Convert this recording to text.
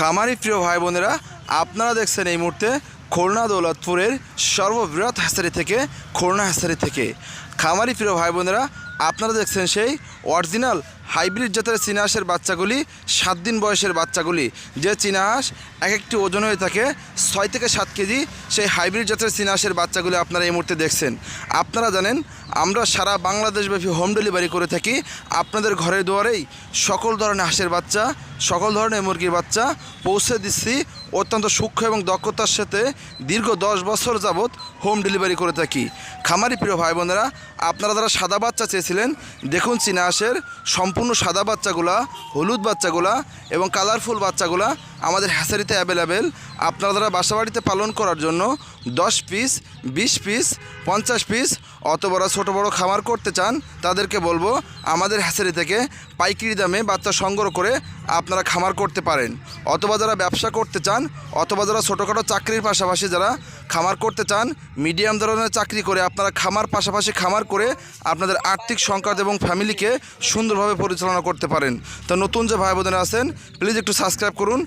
খামারি প্রিয় ভাই বোনেরা আপনারা দেখছেন এই মুহূর্তে খুলনা দৌলতপুরের সর্ববৃহৎ হ্যাসারি থেকে, খুলনা হ্যাসারি থেকে। খামারি প্রিয় ভাই বোনেরা আপনারা দেখছেন সেই অরিজিনাল হাইব্রিড জাতের চীনা হাঁসের বাচ্চাগুলি, সাত দিন বয়সের বাচ্চাগুলি। যে চীনাহাঁস এক একটি ওজন হয়ে থাকে ছয় থেকে সাত কেজি, সেই হাইব্রিড জাতের চীনা হাঁসের বাচ্চাগুলি আপনারা এই মুহূর্তে দেখছেন। আপনারা জানেন, আমরা সারা বাংলাদেশব্যাপী হোম ডেলিভারি করে থাকি। আপনাদের ঘরের দুয়ারেই সকল ধরনের হাঁসের বাচ্চা সকল ধরনের মুরগির বাচ্চা পৌঁছে দিচ্ছি অত্যন্ত সূক্ষ্ম এবং দক্ষতার সাথে দীর্ঘ দশ বছর যাবৎ হোম ডেলিভারি করে থাকি। খামারি প্রিয় ভাই বোনেরা, আপনারা যারা সাদা বাচ্চা চেয়েছিলেন, দেখুন চীনা সম্পূর্ণ সাদা বাচ্চাগুলা, হলুদ বাচ্চাগুলা এবং কালারফুল বাচ্চাগুলা আমাদের হ্যাসারিতে অ্যাভেলেবেল। আপনারা যারা বাসাবাড়িতে পালন করার জন্য দশ পিস, বিশ পিস, পঞ্চাশ পিস অত বড় ছোটো বড় খামার করতে চান, তাদেরকে বলব আমাদের হ্যাসারি থেকে পাইকারি দামে বাচ্চা সংগ্রহ করে আপনারা খামার করতে পারেন। অথবা যারা ব্যবসা করতে চান, অথবা যারা ছোটোখাটো চাকরির পাশাপাশি যারা খামার করতে চান, মিডিয়াম ধরনের চাকরি করে আপনারা খামার পাশাপাশি খামার করে আপনাদের আর্থিক সংকট এবং ফ্যামিলিকে সুন্দরভাবে পরিচালনা করতে পারেন। তো নতুন যে ভাই বোনেরা আছেন প্লিজ একটু সাবস্ক্রাইব করুন